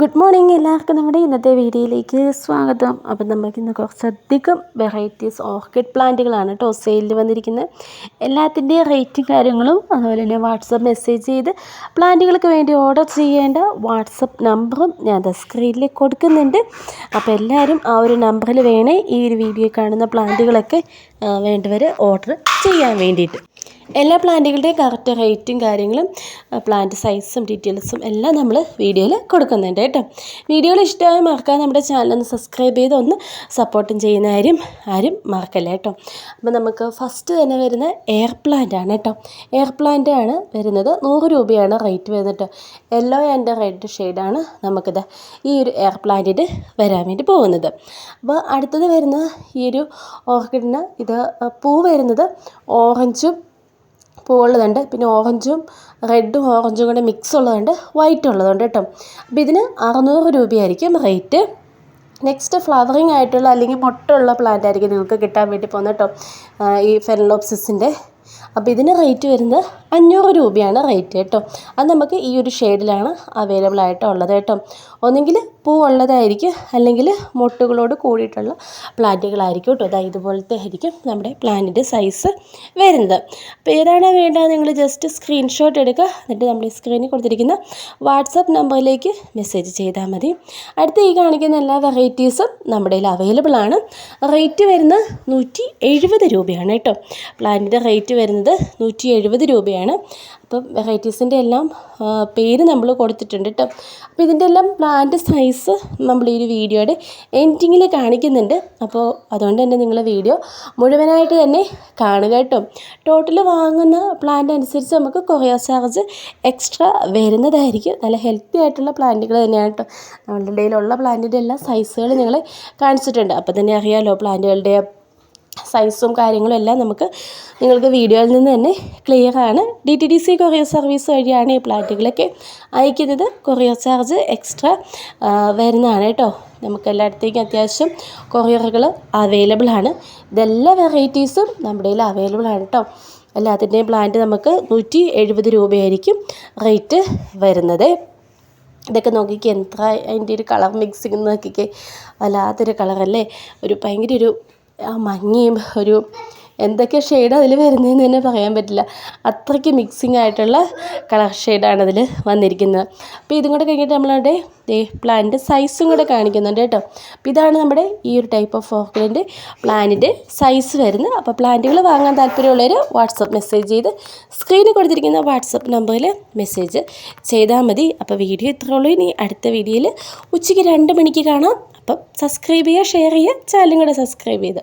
Good morning എല്ലാവർക്കും നമ്മുടെ ഇന്നത്തെ വീഡിയോയിലേക്ക് സ്വാഗതം. അപ്പം നമുക്ക് ഇന്ന് കുറച്ചധികം വെറൈറ്റീസ് ഓർക്കിഡ് പ്ലാന്റുകളാണ് കേട്ടോ സെയിലിൽ വന്നിരിക്കുന്നത്. എല്ലാത്തിന്റെയും റേറ്റും കാര്യങ്ങളും അതുപോലെ തന്നെ വാട്സപ്പ് മെസ്സേജ് ചെയ്ത് പ്ലാന്റുകൾക്ക് വേണ്ടി ഓർഡർ ചെയ്യേണ്ട വാട്സപ്പ് നമ്പറും ഞാൻ അത് സ്ക്രീനിൽ കൊടുക്കുന്നുണ്ട്. അപ്പോൾ എല്ലാവരും ആ ഒരു നമ്പറിൽ വേണേ ഈ ഒരു വീഡിയോ കാണുന്ന പ്ലാന്റുകളൊക്കെ വേണ്ടവർ ഓർഡർ ചെയ്യാൻ വേണ്ടിയിട്ട്. എല്ലാ പ്ലാന്റുകളുടെയും കറക്റ്റ് റേറ്റും കാര്യങ്ങളും പ്ലാന്റ് സൈസും ഡീറ്റെയിൽസും എല്ലാം നമ്മൾ വീഡിയോയിൽ കൊടുക്കുന്നുണ്ട് കേട്ടോ. വീഡിയോകൾ ഇഷ്ടമായി മറക്കാതെ നമ്മുടെ ചാനൽ ഒന്ന് സബ്സ്ക്രൈബ് ചെയ്ത് ഒന്ന് സപ്പോർട്ടും ചെയ്യുന്ന ആരും ആരും മറക്കല്ല കേട്ടോ. അപ്പോൾ നമുക്ക് ഫസ്റ്റ് തന്നെ വരുന്ന എയർ പ്ലാന്റ് ആണ് കേട്ടോ. എയർ പ്ലാന്റ് ആണ് വരുന്നത്. നൂറ് രൂപയാണ് റേറ്റ് വരുന്നത് യെല്ലോ ആൻഡ് റെഡ് ഷെയ്ഡാണ് നമുക്കിത് ഈ ഒരു എയർ പ്ലാന്റിന് വരാൻ വേണ്ടി പോകുന്നത്. അപ്പോൾ അടുത്തത് വരുന്ന ഈ ഒരു ഓർക്കിഡിന് ഇത് പൂ വരുന്നത് ഓറഞ്ചും പൂവുള്ളതുണ്ട്. പിന്നെ ഓറഞ്ചും റെഡും ഓറഞ്ചും കൂടെ മിക്സ് ഉള്ളതുണ്ട്. വൈറ്റ് ഉള്ളതുണ്ട് കേട്ടോ. അപ്പോൾ ഇതിന് അറുന്നൂറ് രൂപയായിരിക്കും റേറ്റ് നെക്സ്റ്റ് ഫ്ലവറിങ് ആയിട്ടുള്ള അല്ലെങ്കിൽ മുട്ടുള്ള പ്ലാന്റ് ആയിരിക്കും നിങ്ങൾക്ക് കിട്ടാൻ വേണ്ടി പോകുന്നത് കേട്ടോ. ഈ ഫെനലോപ്സിസിന്റെ അപ്പോൾ ഇതിന് റേറ്റ് വരുന്നത് അഞ്ഞൂറ് രൂപയാണ് റേറ്റ് കേട്ടോ. അത് നമുക്ക് ഈ ഒരു ഷെയ്ഡിലാണ് അവൈലബിൾ ആയിട്ട് ഉള്ളത് കേട്ടോ. ഒന്നെങ്കിൽ പൂ ഉള്ളതായിരിക്കും അല്ലെങ്കിൽ മൊട്ടുകളോട് കൂടിയിട്ടുള്ള പ്ലാന്റുകളായിരിക്കും കേട്ടോ. അതായത് ഇതുപോലത്തെ ആയിരിക്കും നമ്മുടെ പ്ലാന്റിന്റെ സൈസ് വരുന്നത്. അപ്പോൾ ഏതാണ് വേണ്ടത്? നിങ്ങൾ ജസ്റ്റ് സ്ക്രീൻഷോട്ട് എടുക്കുക. എന്നിട്ട് നമ്മുടെ സ്ക്രീനിൽ കൊടുത്തിരിക്കുന്ന വാട്സപ്പ് നമ്പറിലേക്ക് മെസ്സേജ് ചെയ്താൽ മതി. അടുത്ത ഈ കാണിക്കുന്ന എല്ലാ വെറൈറ്റീസും നമ്മുടെ അവൈലബിൾ ആണ്. റേറ്റ് വരുന്നത് നൂറ്റി രൂപയാണ് കേട്ടോ. പ്ലാന്റിന്റെ റേറ്റ് വരുന്നത് നൂറ്റി എഴുപത് രൂപയാണ്. അപ്പം വെറൈറ്റീസിന്റെ എല്ലാം പേര് നമ്മൾ കൊടുത്തിട്ടുണ്ട് കേട്ടോ. അപ്പോൾ ഇതിന്റെ എല്ലാം പ്ലാന്റ് സൈസ് നമ്മൾ ഈ ഒരു വീഡിയോയുടെ എൻഡിങ്ങിൽ കാണിക്കുന്നുണ്ട്. അപ്പോൾ അതുകൊണ്ട് തന്നെ നിങ്ങൾ വീഡിയോ മുഴുവനായിട്ട് തന്നെ കാണുക കേട്ടോ. ടോട്ടൽ വാങ്ങുന്ന പ്ലാന്റ് അനുസരിച്ച് നമുക്ക് കൊറിയർ ചാർജ് എക്സ്ട്രാ വരുന്നതായിരിക്കും. നല്ല ഹെൽത്തി ആയിട്ടുള്ള പ്ലാന്റുകൾ തന്നെയാണ് കേട്ടോ. നമ്മളുടെ ഇടയിലുള്ള പ്ലാന്റിന്റെ എല്ലാ സൈസുകൾ നിങ്ങൾ കാണിച്ചിട്ടുണ്ട്. അപ്പോൾ തന്നെ അറിയാമല്ലോ പ്ലാന്റുകളുടെ സൈസും കാര്യങ്ങളും എല്ലാം നമുക്ക് നിങ്ങൾക്ക് വീഡിയോയിൽ നിന്ന് തന്നെ ക്ലിയർ ആണ്. D T D C courier service വഴിയാണ് ഈ പ്ലാറ്റുകളൊക്കെ അയക്കുന്നത്. കൊറിയർ ചാർജ് എക്സ്ട്രാ വരുന്നതാണ് കേട്ടോ. നമുക്ക് എല്ലായിടത്തേക്കും അത്യാവശ്യം കൊറിയറുകൾ അവൈലബിൾ ആണ്. ഇതെല്ലാ വെറൈറ്റീസും നമ്മുടെ കയ്യിൽ അവൈലബിൾ ആണ് കേട്ടോ. എല്ലാത്തിന്റെയും പ്ലാന്റ് നമുക്ക് നൂറ്റി എഴുപത് രൂപയായിരിക്കും റേറ്റ് വരുന്നത്. ഇതൊക്കെ നോക്കിക്കേ എത്ര അതിന്റെ ഒരു കളർ മിക്സിങ് നോക്കിക്കേ. വല്ലാത്തൊരു കളറല്ലേ ഒരു ഭയങ്കര ഒരു ആ മഞ്ഞയും ഒരു എന്തൊക്കെ ഷെയ്ഡ് അതിൽ വരുന്നതെന്ന് തന്നെ പറയാൻ പറ്റില്ല. അത്രയ്ക്ക് മിക്സിംഗ് ആയിട്ടുള്ള കളർ ഷെയ്ഡാണ് അതിൽ വന്നിരിക്കുന്നത്. അപ്പോൾ ഇതും കൂടെ കഴിഞ്ഞിട്ട് നമ്മളുടെ ദേ പ്ലാനിന്റെ സൈസും കൂടെ കാണിക്കുന്നുണ്ട് കേട്ടോ. അപ്പോൾ ഇതാണ് നമ്മുടെ ഈ ഒരു ടൈപ്പ് ഓഫ് ഓർക്കിഡിന്റെ പ്ലാന്റിന്റെ സൈസ് വരുന്നത്. അപ്പോൾ പ്ലാന്റുകൾ വാങ്ങാൻ താല്പര്യമുള്ളവർ വാട്സപ്പ് മെസ്സേജ് ചെയ്ത് സ്ക്രീനിൽ കൊടുത്തിരിക്കുന്ന വാട്സപ്പ് നമ്പറിൽ മെസ്സേജ് ചെയ്താൽ മതി. അപ്പോൾ വീഡിയോ ഇത്രയുള്ളൂ ഇനി അടുത്ത വീഡിയോയിൽ ഉച്ചയ്ക്ക് രണ്ട് മണിക്ക് കാണാം. അപ്പം സബ്സ്ക്രൈബ് ചെയ്യുക ഷെയർ ചെയ്യുക ചാനലും കൂടെ സബ്സ്ക്രൈബ് ചെയ്ത്.